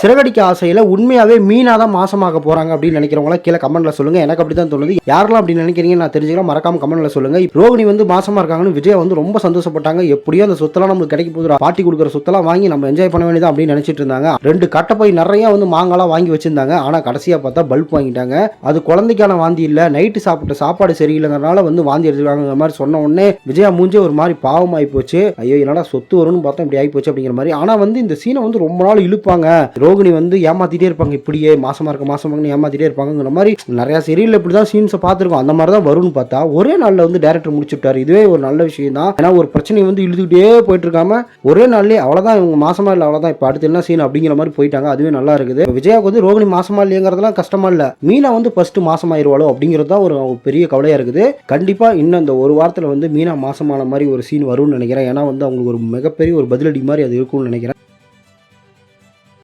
சிறகடிக்க ஆசையில உண்மையாவே மீனா தான் மாசமாக போறாங்க அப்படின்னு நினைக்கிறவங்களா கீழே கமெண்ட்ல சொல்லுங்க. எனக்கு அப்படி தான் தோணுது. யாரெல்லாம் அப்படி நினைக்கிறீங்க நான் தெரிஞ்சுக்கலாம் மறக்காம கமெண்ட்ல சொல்லுங்க. ரோகிணி வந்து மாசமா இருக்காங்கன்னு விஜய் வந்து ரொம்ப சந்தோஷப்பட்டாங்க. எப்படியோ அந்த சொத்தெல்லாம் நமக்கு கிடைக்க போகுது பாட்டி கொடுக்குற சொத்தெல்லாம் வாங்கி நம்ம என்ஜாய் பண்ண வேண்டியது அப்படின்னு நினைச்சிட்டு இருந்தாங்க. ரெண்டு கட்டை போய் நிறைய வந்து மாங்காலாம் வாங்கி வச்சிருந்தாங்க. ஆனா கடைசியா பார்த்தா பல்ப் வாங்கிட்டாங்க. அது குழந்தைக்கான வாந்தி இல்ல. நைட்டு சாப்பிட்ட சாப்பாடு சரியில்லைங்கிறனால வந்து வாந்தி எடுத்துக்காங்கிற மாதிரி சொன்ன உடனே விஜயா மூஞ்சே ஒரு மாதிரி பாவமாயி போச்சு. ஐயோ என்னடா சொத்து வரும்னு பார்த்தா இப்படி ஆகி போச்சு அப்படிங்கிற மாதிரி. ஆனா வந்து இந்த சீனை வந்து ரொம்ப நாள் இழுப்பாங்க. ரோகிணி வந்து ஏமாத்திட்டே இருப்பாங்க. இப்படியே மாசமா இருக்க மாசமா ஏமாத்திட்டே இருப்பாங்கிற மாதிரி நிறைய சீரியல் இப்படி தான் சீன்ஸை பார்த்துருக்கோம். அந்த மாதிரி தான் வரும்னு பார்த்தா ஒரே நாளில் வந்து டேரக்டர் முடிச்சுட்டாரு. இதுவே ஒரு நல்ல விஷயம் தான். ஏன்னா ஒரு பிரச்சனை வந்து இழுத்துக்கிட்டே போயிட்டு இருக்காம ஒரே நாள்லயே அவ்வளோதான் இவங்க மாசமா இல்லை அவ்வளோதான் இப்போ அடுத்து என்ன சீன் அப்படிங்கிற மாதிரி போயிட்டாங்க. அதுவே நல்லா இருக்குது. விஜயாவுக்கு வந்து ரோகிணி மாசமா இல்லையங்கிறதுலாம் கஷ்டமா இல்லை. மீனா வந்து ஃபர்ஸ்ட் மாசமாயிருவாளோ அப்படிங்கிறது தான் ஒரு பெரிய கவலையா இருக்குது. கண்டிப்பா இன்னும் இந்த ஒரு வாரத்தில் வந்து மீனா மாசமான மாதிரி ஒரு சீன் வரும்னு நினைக்கிறேன். ஏன்னா வந்து அவங்களுக்கு ஒரு மிகப்பெரிய ஒரு பதிலடி மாதிரி அது இருக்கும்னு நினைக்கிறேன்.